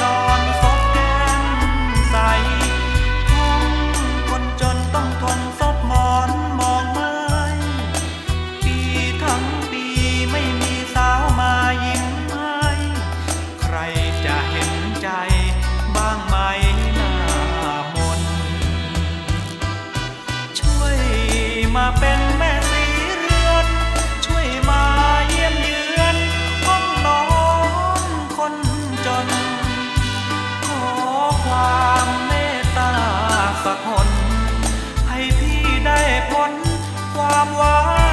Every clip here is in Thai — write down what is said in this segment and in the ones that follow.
นอนซบแก้มใสท้อคนจนต้องทนซบมอนมองไม้ปีทั้งปีไม่มีสาวมายิ้ม้ใครจะเห็นใจบางไมหน้ามนช่วยมาเป็นำว่า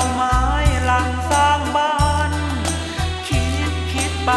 าไม้หลังสร้างบ้าน คิดคิดไป